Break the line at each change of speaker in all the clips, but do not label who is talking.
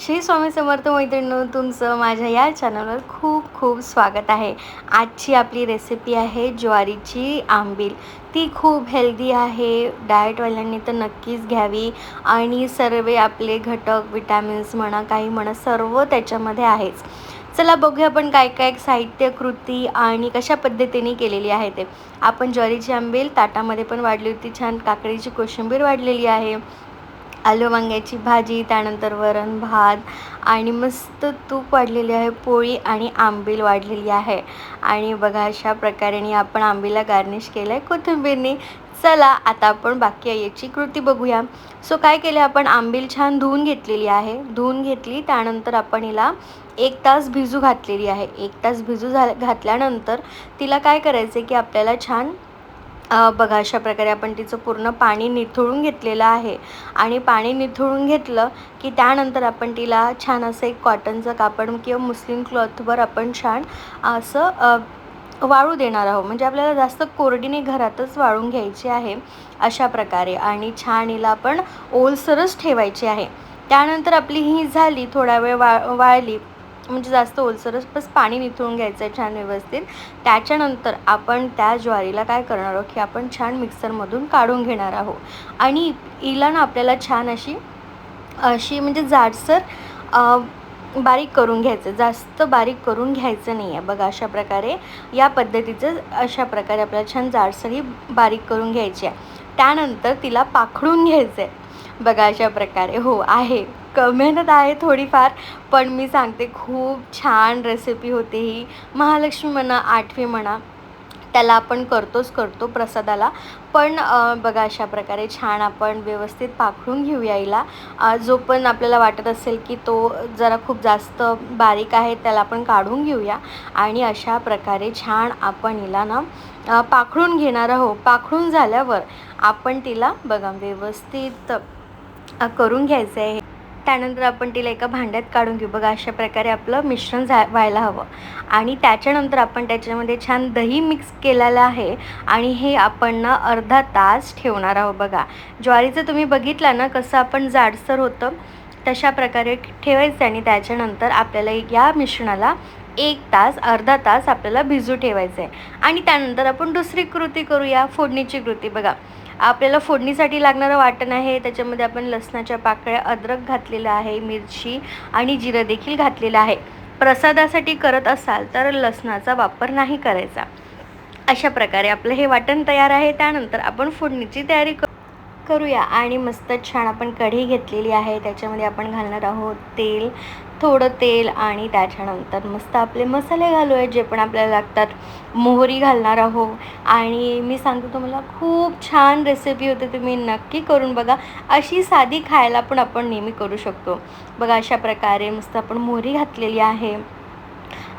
श्री स्वामी समर्थ मैत्रिणी तुमचं माझ्या या चॅनलवर खूप खूप स्वागत आहे. आजची आपली रेसिपी आहे ज्वारीची आंबील. ती खूप हेल्दी आहे डाएटवाल्यांनी तर नक्कीच घ्यावी. आणि सर्व आपले घटक विटॅमिन्स म्हणा काही म्हणा सर्व त्याच्यामध्ये आहेच. चला बघूया आपण काय काय साहित्य कृती आणि कशा पद्धतीने केलेली आहे ते. आपण ज्वारीची आंबील ताटामध्ये पण वाढली होती छान काकडीची कोशिंबीर वाढलेली आहे. आलू वांग्याची भाजी त्यानंतर वरण भात आणि मस्त तूप वाढलेली आहे पोळी आणि आंबील वाढलेली आहे. आणि बघा अशा प्रकारे आपण आंबीला गार्निश केलं आहे कोथिंबीरने. चला आता आपण बाकी याची कृती बघूया. सो काय केले आपण आंबील छान धुवून घेतलेली आहे. धुवून घेतली त्यानंतर आपण हिला एक तास भिजू घातलेली आहे. एक तास भिजू झा घातल्यानंतर तिला काय करायचं आहे की आपल्याला छान बघा अशा प्रकारे आपण तिचं पूर्ण पाणी निथळून घेतलेलं आहे. आणि पाणी निथळून घेतलं की त्यानंतर आपण तिला छान असं एक कॉटनचं कापड किंवा मुस्लिम क्लॉथवर आपण छान असं वाळू देणार आहोत. म्हणजे आपल्याला जास्त कोरडीने घरातच वाळून घ्यायची आहे अशा प्रकारे. आणि छान हिला आपण ओलसरच ठेवायची आहे. त्यानंतर आपली ही झाली थोडा वेळ वा वाळली. म्हणजे जास्त ओलसरच बस पाणी निथळून घ्यायचं आहे छान व्यवस्थित. त्याच्यानंतर आपण त्या ज्वारीला काय करणार आहोत की आपण छान मिक्सरमधून काढून घेणार आहोत. आणि हिला ना आपल्याला छान अशी अशी म्हणजे जाडसर बारीक करून घ्यायचं. जास्त बारीक करून घ्यायचं नाही आहे बघा अशा प्रकारे. या पद्धतीचं अशा प्रकारे आपल्याला छान जाडसर ही बारीक करून घ्यायची आहे. त्यानंतर तिला पाखडून घ्यायचं आहे बघा अशा प्रकारे. हो आहे. क मेहनत आहे थोडीफार पण मी सांगते खूप छान रेसिपी होते ही. महालक्ष्मी म्हणा आठवी म्हणा त्याला आपण करतोच करतो प्रसादाला. पण बघा अशा प्रकारे छान आपण व्यवस्थित पाखळून घेऊ हिला. जो पण आपल्याला वाटत असेल की तो जरा खूप जास्त बारीक आहे त्याला आपण काढून घेऊया. आणि अशा प्रकारे छान आपण हिला ना पाखळून घेणार आहोत. पाखळून झाल्यावर आपण तिला बघा व्यवस्थित करून घ्यायचं आहे. त्यानंतर आपण तिला एका भांड्यात काढून घेऊ. बघा अशा प्रकारे आपलं मिश्रण झा व्हायला हवं. आणि त्याच्यानंतर आपण त्याच्यामध्ये छान दही मिक्स केलेलं आहे. आणि हे आपण ना अर्धा तास ठेवणार आहोत बघा. ज्वारीचं तुम्ही बघितलं ना कसं आपण जाडसर होतं? तशा प्रकारे ठेवायचं आणि त्याच्यानंतर आपल्याला या मिश्रणाला एक तास अर्धा तास आपल्याला भिजू ठेवायचं आहे. आणि त्यानंतर आपण दुसरी कृती करूया फोडणीची कृती. बघा आपल्याला फोडणीसाठी लागणारं वाटण आहे. त्याच्यामध्ये आपण लसणाच्या पाकळ्या अद्रक घातलेलं आहे मिरची आणि जिरं देखील घातलेलं आहे. प्रसादासाठी करत असाल तर लसणाचा वापर नाही करायचा. अशा प्रकारे आपलं हे वाटण तयार आहे. त्यानंतर आपण फोडणीची तयारी करूया. आणि मस्त छान आपण कढी घेतलेली आहे. त्याच्यामध्ये आपण घालणार आहोत तेल थोडं तेल आणि त्याच्यानंतर मस्त आपले मसाले घालूया जे पण आपल्याला लागतात. मोहरी घालणार आहो आणि मी सांगतो तुम्हाला खूप छान रेसिपी होते तुम्ही नक्की करून बघा. अशी साधी खायला पण आपण नेहमी करू शकतो. बघा अशा प्रकारे मस्त आपण मोहरी घातलेली आहे.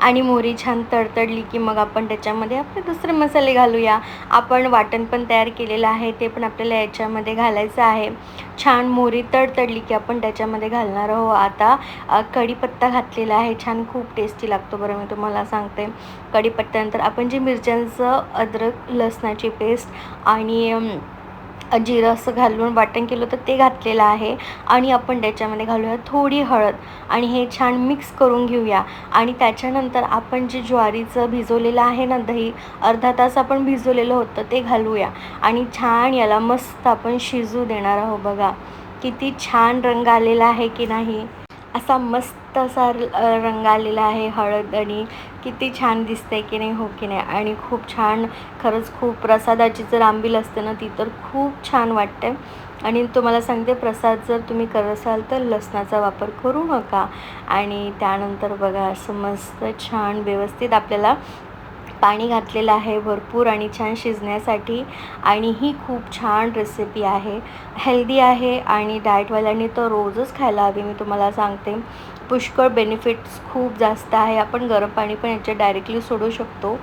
आणि मोहरी छान तडतडली की मग आपण त्याच्यामध्ये आपले दुसरे मसाले घालूया. आपण वाटण पण तयार केलेलं आहे ते पण आपल्याला याच्यामध्ये घालायचं आहे. छान मोहरी तडतडली की आपण त्याच्यामध्ये घालणार आहोत. आता कढीपत्ता घातलेला आहे. छान खूप टेस्टी लागतो बरं मी तुम्हाला सांगते. कढीपत्त्यानंतर आपण जे मिरच्यांचं अद्रक लसणाची पेस्ट आणि जिरं असं घालून वाटण केलं तर ते घातलेलं आहे. आणि आपण त्याच्यामध्ये घालूया थोडी हळद. आणि हे छान मिक्स करून घेऊया. आणि त्याच्यानंतर आपण जे ज्वारीचं भिजवलेलं आहे ना दही अर्धा तास आपण भिजवलेलं होतं ते घालूया. आणि छान याला मस्त आपण शिजू देणार आहोत बघा. किती छान रंग आलेला आहे की नाही. असा मस्त असा रंग आलेला आहे हळद आणि किती छान दिसते की नाही हो की नाही? आणि खूप छान खरंच खूप प्रसादाची जर आंबील असते ना ती तर खूप छान वाटते. आणि तुम्हाला सांगते प्रसाद जर तुम्ही करत असाल तर लसणाचा वापर करू नका. आणि त्यानंतर बघा असं मस्त छान व्यवस्थित आपल्याला पाणी घातलेलं आहे भरपूर आणि छान शिजण्यासाठी. आणि ही खूप छान रेसिपी आहे. हेल्दी आहे आणि डाएटवाल्यांनी तर रोजच खायला हवी मी तुम्हाला सांगते. पुष्कळ बेनिफिट्स खूप जास्त आहे. आपण गरम पाणी पण याच्यात डायरेक्टली सोडू शकतो.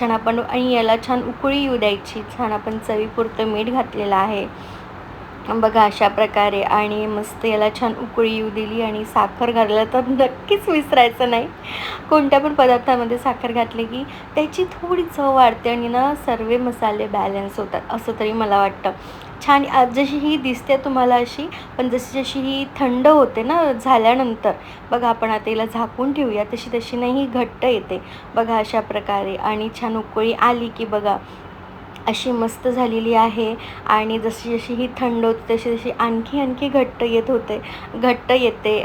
छान आपण आणि याला छान उकळी येऊ द्यायची. छान आपण चवीपुरतं मीठ घातलेलं आहे. बघा अशा प्रकारे आणि मस्त याला छान उकळी येऊ दिली आणि साखर घातलं तर नक्कीच विसरायचं नाही. कोणत्या पण पदार्थामध्ये साखर घातली की त्याची थोडी चव वाढते आणि ना सर्व मसाले बॅलन्स होतात असं तरी मला वाटतं. छान जशी ही दिसते तुम्हाला अशी पण जशी जशी ही थंड होते ना झाल्यानंतर बघा आपण आता हिला झाकून ठेवूया तशी तशी नाही ही घट्ट येते. बघा अशा प्रकारे आणि छान उकळी आली की बघा अशी मस्त झालेली आहे. आणि जशी जशी ही थंड होते तशी तशी आणखी आणखी घट्ट येत होते. घट्ट येते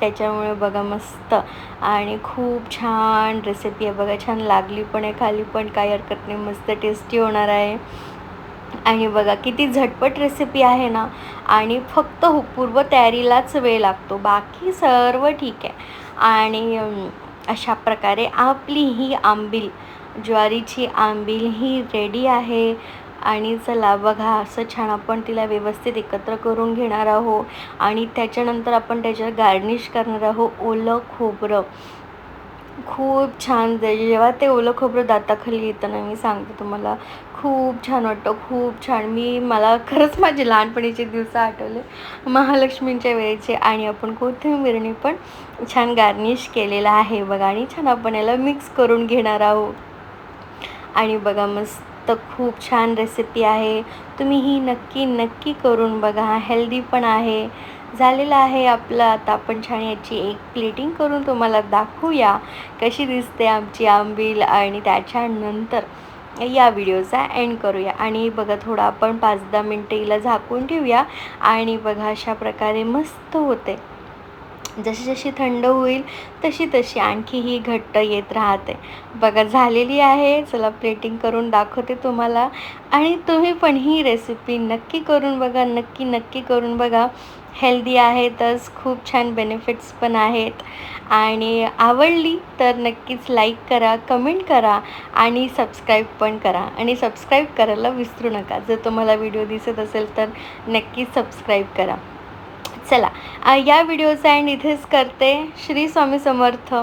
त्याच्यामुळे बघा मस्त. आणि खूप छान रेसिपी आहे बघा. छान लागली पण आहे खाली पण काही हरकत नाही. मस्त टेस्टी होणार आहे. आणि बघा किती झटपट रेसिपी आहे ना. आणि फक्त हु- पूर्व तयारीलाच वेळ लागतो. बाकी सर्व ठीक आहे. आणि अशा प्रकारे आपली ही आंबील ज्वारीची आंबील ही रेडी आहे. आणि चला बघा असं छान आपण तिला व्यवस्थित एकत्र करून घेणार आहोत. आणि त्याच्यानंतर आपण त्याच्यावर गार्निश करणार आहोत ओलं खोबरं. खूप छान जेव्हा ते ओलं खोबरं दाताखाली येतं ना मी सांगते तुम्हाला. खूप छान वाटतं खूप छान. मी मला खरंच माझे लहानपणीचे दिवस आठवले. महालक्ष्मींच्या वेळेचे. आणि आपण कोथिंबीरने पण छान गार्निश केलेलं आहे बघा. आणि छान आपण याला मिक्स करून घेणार आहोत. आणि बघा मस्त खूप छान रेसिपी आहे. तुम्ही ही नक्की नक्की करून बघा. हेल्दी पण आहे. झालेलं आहे आपलं. आता आपण छान याची एक प्लेटिंग करून तुम्हाला दाखवूया कशी दिसते आमची आंबील आणि त्याच्यानंतर या व्हिडिओचा एंड करूया. आणि बघा थोडं आपण पाच दहा मिनटं हिला झाकून ठेवूया. आणि बघा अशा प्रकारे मस्त होते. जशी जशी थंड होईल तशी तशी आणखी ही घट्ट येत राहते. बघा झालेली आहे. चला प्लेटिंग करून दाखवते तुम्हाला. आणि तुम्ही पण ही रेसिपी नक्की करून बघा नक्की नक्की करून बघा. हेल्दी आहेतच. खूप छान बेनिफिट्स पण आहेत. आणि आवडली तर नक्कीच लाईक करा कमेंट करा आणि सबस्क्राईब पण करा. आणि सबस्क्राईब करायला विसरू नका. जर तुम्हाला व्हिडिओ दिसत असेल तर नक्कीच सबस्क्राईब करा. चला. या व्हिडिओचा एंड इथेच करते. श्री स्वामी समर्थ.